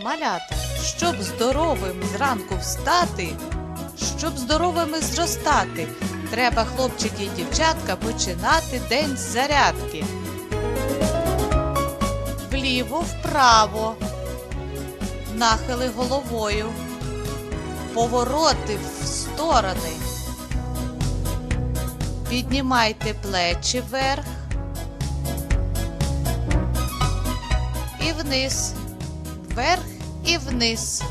Малята, щоб здоровим зранку встати, щоб здоровими зростати, треба, хлопчики і дівчатка, починати день з зарядки. Вліво, вправо, нахили головою, повороти в сторони. Піднімайте плечі вверх. І вниз, вверх і вниз.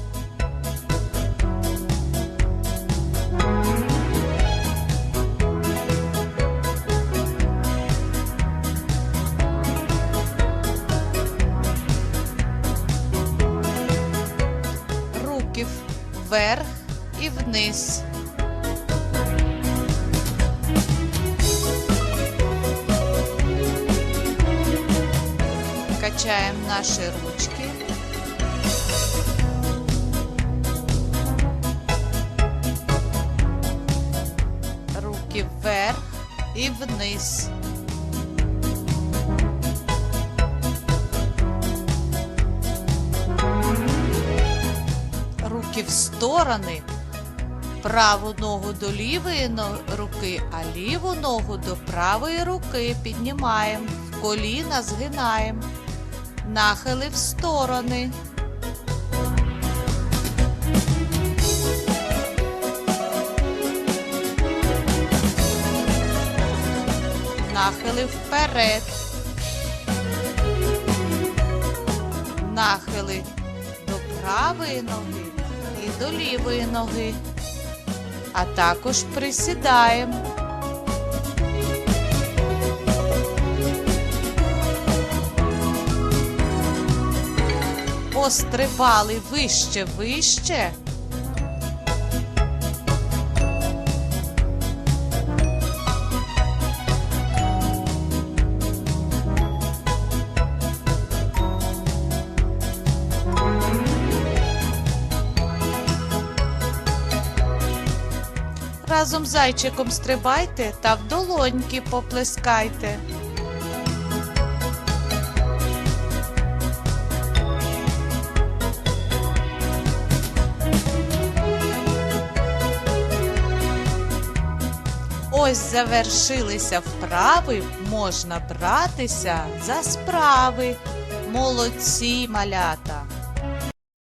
Руки вверх і вниз. Качаємо наші ручки. Руки вверх і вниз. Руки в сторони. Праву ногу до лівої руки, а ліву ногу до правої руки піднімаємо. Коліна згинаємо. Нахили в сторони. Нахили вперед. Нахили до правої ноги і до лівої ноги. А також присідаємо. Пострибали вище, вище. Разом з зайчиком стрибайте та в долоньки поплескайте. Ось завершилися вправи, можна братися за справи. Молодці малята!